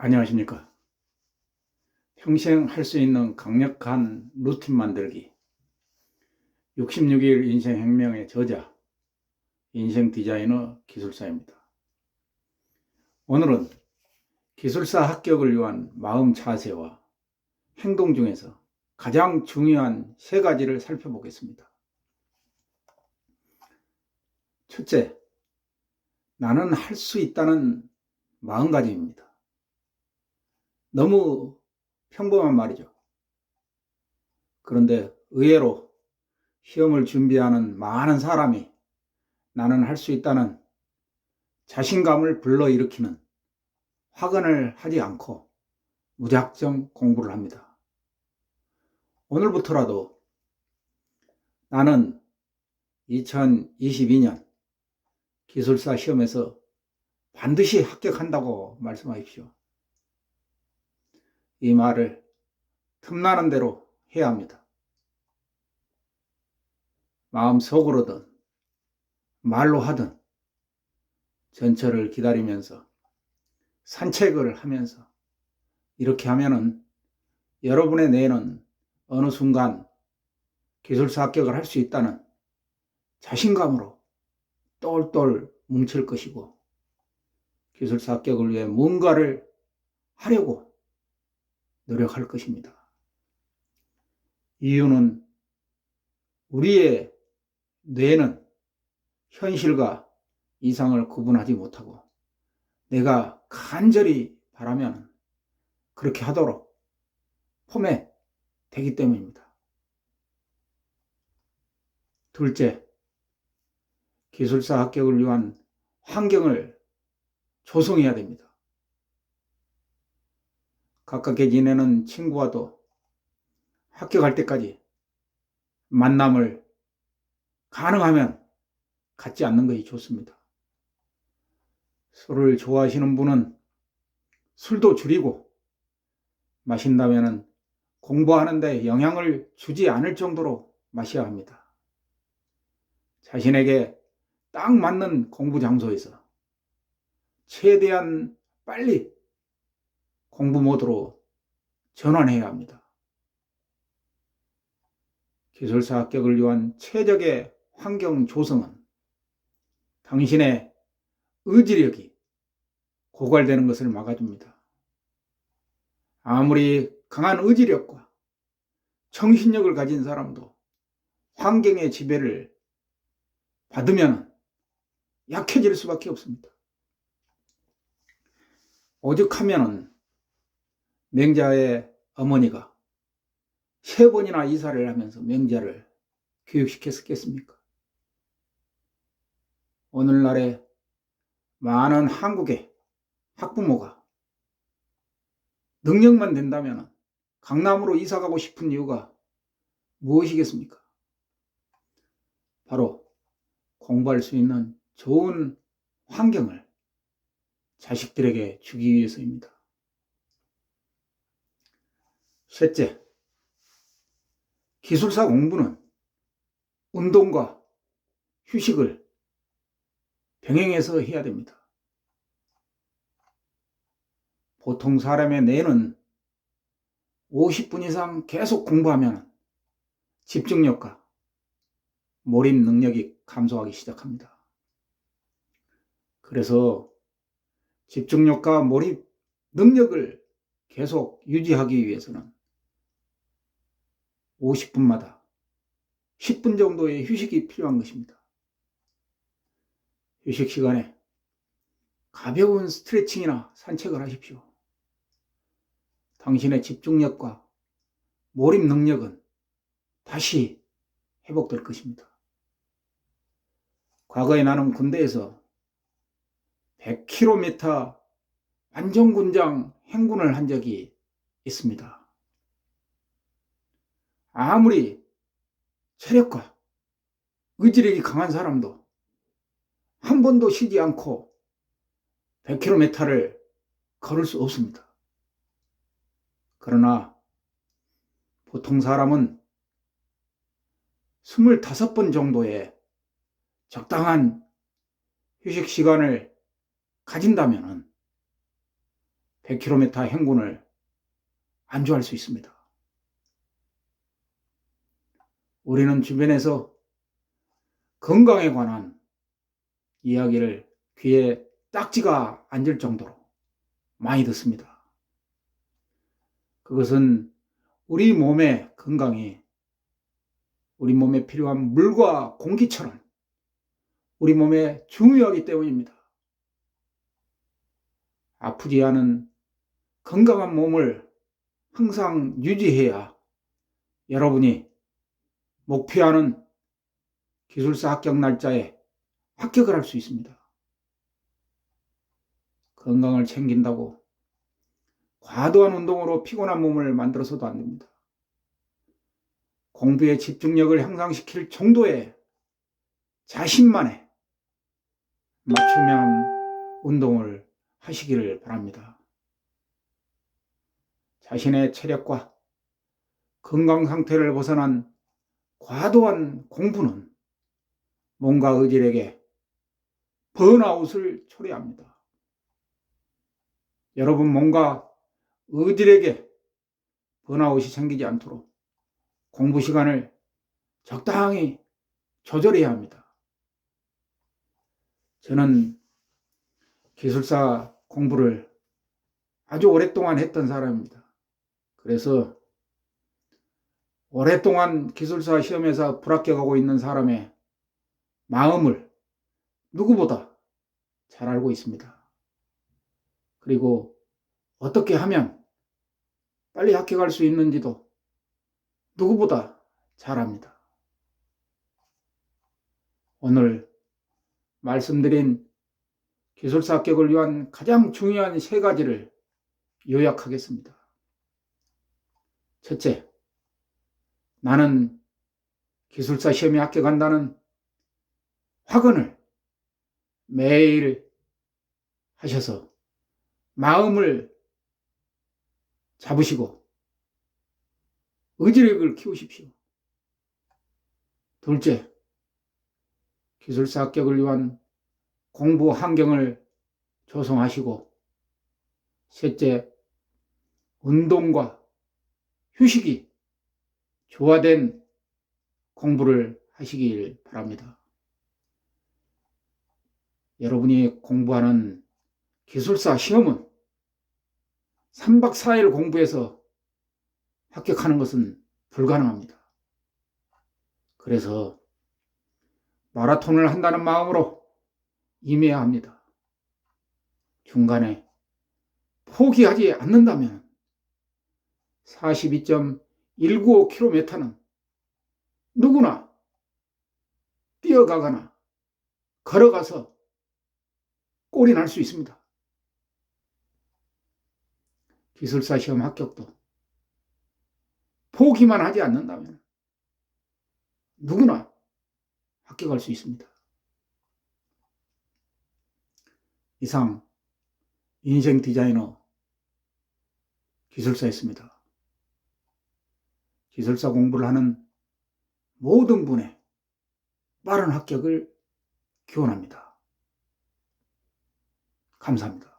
안녕하십니까. 평생 할 수 있는 강력한 루틴 만들기. 66일 인생혁명의 저자, 인생 디자이너 기술사입니다. 오늘은 기술사 합격을 위한 마음 자세와 행동 중에서 가장 중요한 세 가지를 살펴보겠습니다. 첫째, 나는 할 수 있다는 마음가짐입니다. 너무 평범한 말이죠. 그런데 의외로 시험을 준비하는 많은 사람이 나는 할 수 있다는 자신감을 불러일으키는 확언을 하지 않고 무작정 공부를 합니다. 오늘부터라도 나는 2022년 기술사 시험에서 반드시 합격한다고 말씀하십시오. 이 말을 틈나는 대로 해야 합니다. 마음속으로든 말로 하든 전철을 기다리면서 산책을 하면서 이렇게 하면은 여러분의 뇌는 어느 순간 기술사 합격을 할 수 있다는 자신감으로 똘똘 뭉칠 것이고 기술사 합격을 위해 뭔가를 하려고 노력할 것입니다. 이유는 우리의 뇌는 현실과 이상을 구분하지 못하고 내가 간절히 바라면 그렇게 하도록 폼에 되기 때문입니다. 둘째, 기술사 합격을 위한 환경을 조성해야 됩니다. 가깝게 지내는 친구와도 합격할 때까지 만남을 가능하면 갖지 않는 것이 좋습니다. 술을 좋아하시는 분은 술도 줄이고 마신다면 공부하는데 영향을 주지 않을 정도로 마셔야 합니다. 자신에게 딱 맞는 공부 장소에서 최대한 빨리 공부 모드로 전환해야 합니다. 기술사 합격을 위한 최적의 환경 조성은 당신의 의지력이 고갈되는 것을 막아줍니다. 아무리 강한 의지력과 정신력을 가진 사람도 환경의 지배를 받으면 약해질 수밖에 없습니다. 오죽하면 맹자의 어머니가 세 번이나 이사를 하면서 맹자를 교육시켰겠습니까? 오늘날에 많은 한국의 학부모가 능력만 된다면 강남으로 이사 가고 싶은 이유가 무엇이겠습니까? 바로 공부할 수 있는 좋은 환경을 자식들에게 주기 위해서입니다. 셋째, 기술사 공부는 운동과 휴식을 병행해서 해야 됩니다. 보통 사람의 뇌는 50분 이상 계속 공부하면 집중력과 몰입 능력이 감소하기 시작합니다. 그래서 집중력과 몰입 능력을 계속 유지하기 위해서는 50분마다 10분 정도의 휴식이 필요한 것입니다. 휴식 시간에 가벼운 스트레칭이나 산책을 하십시오. 당신의 집중력과 몰입 능력은 다시 회복될 것입니다. 과거에 나는 군대에서 100km 완전군장 행군을 한 적이 있습니다. 아무리 체력과 의지력이 강한 사람도 한 번도 쉬지 않고 100km를 걸을 수 없습니다. 그러나 보통 사람은 25번 정도의 적당한 휴식 시간을 가진다면 100km 행군을 안주할 수 있습니다. 우리는 주변에서 건강에 관한 이야기를 귀에 딱지가 앉을 정도로 많이 듣습니다. 그것은 우리 몸의 건강이 우리 몸에 필요한 물과 공기처럼 우리 몸에 중요하기 때문입니다. 아프지 않은 건강한 몸을 항상 유지해야 여러분이 목표하는 기술사 합격 날짜에 합격을 할 수 있습니다. 건강을 챙긴다고 과도한 운동으로 피곤한 몸을 만들어서도 안 됩니다. 공부의 집중력을 향상시킬 정도의 자신만의 맞춤형 운동을 하시기를 바랍니다. 자신의 체력과 건강 상태를 벗어난 과도한 공부는 몸과 의질에게 번아웃을 초래합니다. 여러분 몸과 의질에게 번아웃이 생기지 않도록 공부 시간을 적당히 조절해야 합니다. 저는 기술사 공부를 아주 오랫동안 했던 사람입니다. 그래서 오랫동안 기술사 시험에서 불합격하고 있는 사람의 마음을 누구보다 잘 알고 있습니다. 그리고 어떻게 하면 빨리 합격할 수 있는지도 누구보다 잘 압니다. 오늘 말씀드린 기술사 합격을 위한 가장 중요한 세 가지를 요약하겠습니다. 첫째, 나는 기술사 시험에 합격한다는 확언을 매일 하셔서 마음을 잡으시고 의지력을 키우십시오. 둘째, 기술사 합격을 위한 공부 환경을 조성하시고 셋째, 운동과 휴식이 조화된 공부를 하시길 바랍니다. 여러분이 공부하는 기술사 시험은 3박 4일 공부해서 합격하는 것은 불가능합니다. 그래서 마라톤을 한다는 마음으로 임해야 합니다. 중간에 포기하지 않는다면 42.195km는 누구나 뛰어가거나 걸어가서 꼴이 날 수 있습니다. 기술사 시험 합격도 포기만 하지 않는다면 누구나 합격할 수 있습니다. 이상 인생 디자이너 기술사였습니다. 기술사 공부를 하는 모든 분의 빠른 합격을 기원합니다. 감사합니다.